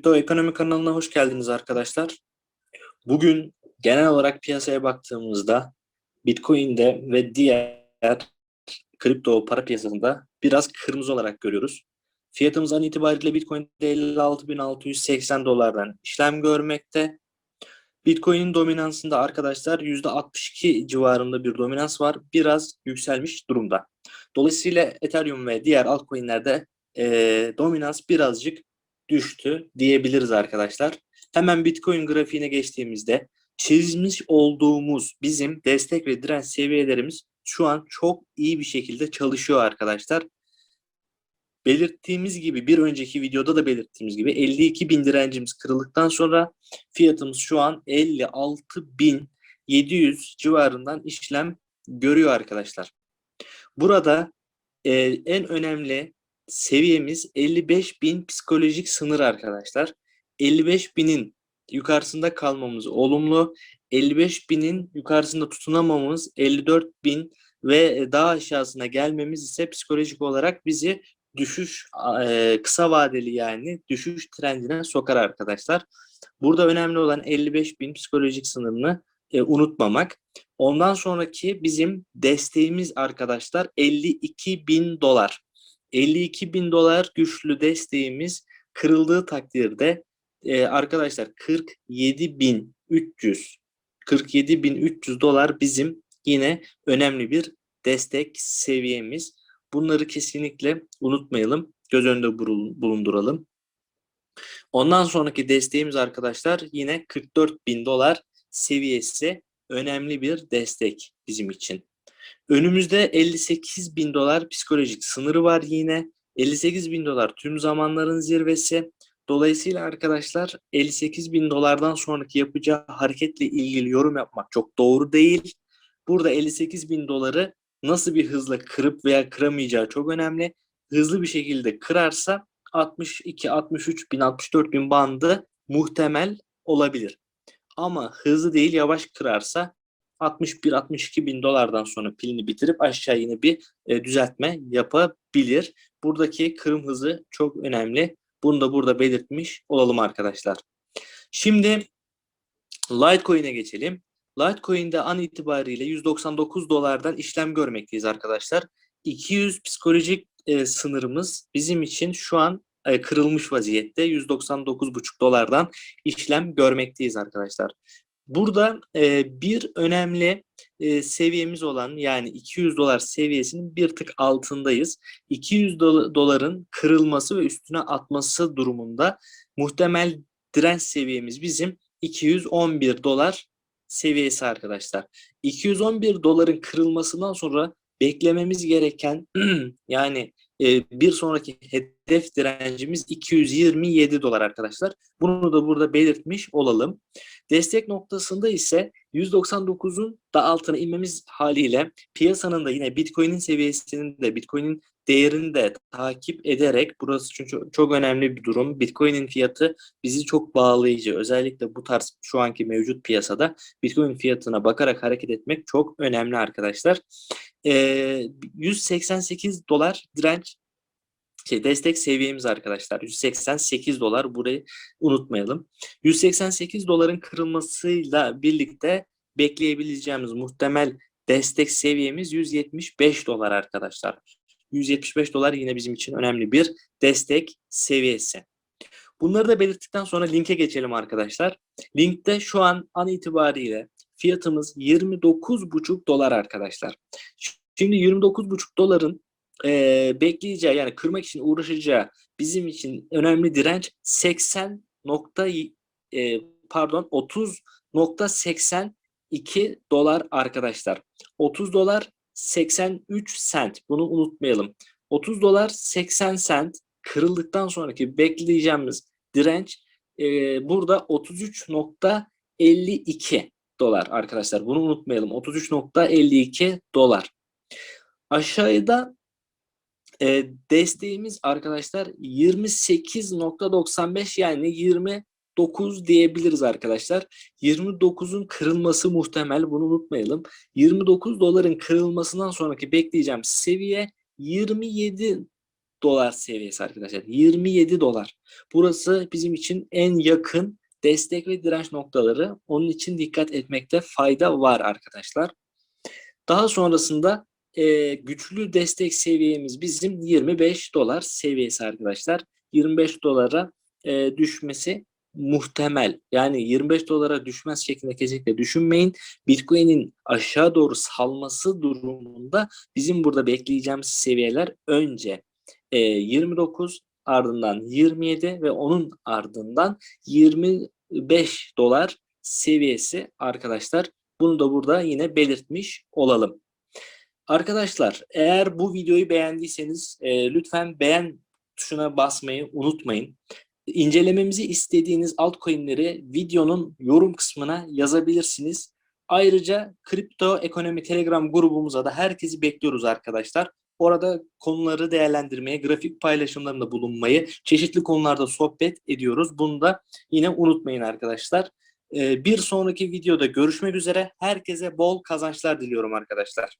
Kripto Ekonomi kanalına hoş geldiniz arkadaşlar. Bugün genel olarak piyasaya baktığımızda Bitcoin'de ve diğer kripto para piyasasında biraz kırmızı olarak görüyoruz. Fiyatımız an itibariyle Bitcoin'de 56.680 dolardan işlem görmekte. Bitcoin'in dominansında arkadaşlar %62 civarında bir dominans var. Biraz yükselmiş durumda. Dolayısıyla Ethereum ve diğer altcoin'lerde e, dominans birazcık düştü diyebiliriz arkadaşlar. Hemen Bitcoin grafiğine geçtiğimizde çizmiş olduğumuz bizim destek ve direnç seviyelerimiz şu an çok iyi bir şekilde çalışıyor arkadaşlar. Belirttiğimiz gibi bir önceki videoda da belirttiğimiz gibi 52 bin direncimiz kırıldıktan sonra fiyatımız şu an 56 bin 700 civarından işlem görüyor arkadaşlar. Burada e, en önemli seviyemiz 55 bin psikolojik sınır arkadaşlar. 55 binin yukarısında kalmamız olumlu. 55 binin yukarısında tutunamamamız 54 bin ve daha aşağısına gelmemiz ise psikolojik olarak bizi düşüş e, kısa vadeli yani düşüş trendine sokar arkadaşlar. Burada önemli olan 55 bin psikolojik sınırını e, unutmamak. Ondan sonraki bizim desteğimiz arkadaşlar 52 bin dolar. 52 bin dolar güçlü desteğimiz kırıldığı takdirde e, arkadaşlar 47 bin 300 47 bin 300 dolar bizim yine önemli bir destek seviyemiz. Bunları kesinlikle unutmayalım. Göz önünde bulunduralım. Ondan sonraki desteğimiz arkadaşlar yine 44 bin dolar seviyesi önemli bir destek bizim için. Önümüzde 58 bin dolar psikolojik sınırı var yine. 58 bin dolar tüm zamanların zirvesi. Dolayısıyla arkadaşlar 58 bin dolardan sonraki yapacağı hareketle ilgili yorum yapmak çok doğru değil. Burada 58 bin doları nasıl bir hızla kırıp veya kıramayacağı çok önemli. Hızlı bir şekilde kırarsa 62, 63 bin, 64 bin bandı muhtemel olabilir. Ama hızlı değil yavaş kırarsa 61-62 bin dolardan sonra pilini bitirip aşağı yine bir e, düzeltme yapabilir. Buradaki kırım hızı çok önemli. Bunu da burada belirtmiş olalım arkadaşlar. Şimdi Litecoin'e geçelim. Litecoin'de an itibariyle 199 dolardan işlem görmekteyiz arkadaşlar. 200 psikolojik e, sınırımız bizim için şu an e, kırılmış vaziyette 199,5 dolardan işlem görmekteyiz arkadaşlar. Burada e, bir önemli e, seviyemiz olan yani 200 dolar seviyesinin bir tık altındayız. 200 doların kırılması ve üstüne atması durumunda muhtemel direnç seviyemiz bizim 211 dolar seviyesi arkadaşlar. 211 doların kırılmasından sonra beklememiz gereken yani bir sonraki hedef direncimiz 227 dolar arkadaşlar. Bunu da burada belirtmiş olalım. Destek noktasında ise 199'un da altına inmemiz haliyle piyasanın da yine Bitcoin'in seviyesinin de Bitcoin'in değerini de takip ederek burası çünkü çok önemli bir durum. Bitcoin'in fiyatı bizi çok bağlayıcı. Özellikle bu tarz şu anki mevcut piyasada Bitcoin fiyatına bakarak hareket etmek çok önemli arkadaşlar. Ee, 188 dolar direnç şey destek seviyemiz arkadaşlar 188 dolar burayı unutmayalım. 188 doların kırılmasıyla birlikte bekleyebileceğimiz muhtemel destek seviyemiz 175 dolar arkadaşlar. 175 dolar yine bizim için önemli bir destek seviyesi. Bunları da belirttikten sonra linke geçelim arkadaşlar. Linkte şu an an itibariyle fiyatımız 29,5 dolar arkadaşlar. Şimdi 29,5 doların e, bekleyeceği yani kırmak için uğraşacağı bizim için önemli direnç 80 nokta e, pardon 30.82 dolar arkadaşlar. 30 dolar 83 sent. Bunu unutmayalım. 30 dolar 80 sent kırıldıktan sonraki bekleyeceğimiz direnç e, burada 33.52 dolar arkadaşlar. Bunu unutmayalım. 33.52 dolar. Aşağıda e, desteğimiz arkadaşlar 28.95 yani 29 diyebiliriz arkadaşlar. 29'un kırılması muhtemel bunu unutmayalım. 29 doların kırılmasından sonraki bekleyeceğim seviye 27 dolar seviyesi arkadaşlar. 27 dolar. Burası bizim için en yakın destek ve direnç noktaları. Onun için dikkat etmekte fayda var arkadaşlar. Daha sonrasında e, güçlü destek seviyemiz bizim 25 dolar seviyesi arkadaşlar. 25 dolara e, düşmesi muhtemel. Yani 25 dolara düşmez şeklinde kesinlikle düşünmeyin. Bitcoin'in aşağı doğru salması durumunda bizim burada bekleyeceğimiz seviyeler önce e, 29 ardından 27 ve onun ardından 25 dolar seviyesi arkadaşlar. Bunu da burada yine belirtmiş olalım. Arkadaşlar eğer bu videoyu beğendiyseniz e, lütfen beğen tuşuna basmayı unutmayın. İncelememizi istediğiniz altcoin'leri videonun yorum kısmına yazabilirsiniz. Ayrıca kripto ekonomi telegram grubumuza da herkesi bekliyoruz arkadaşlar. Orada konuları değerlendirmeye, grafik paylaşımlarında bulunmayı, çeşitli konularda sohbet ediyoruz. Bunu da yine unutmayın arkadaşlar. Ee, Bir sonraki videoda görüşmek üzere. Herkese bol kazançlar diliyorum arkadaşlar.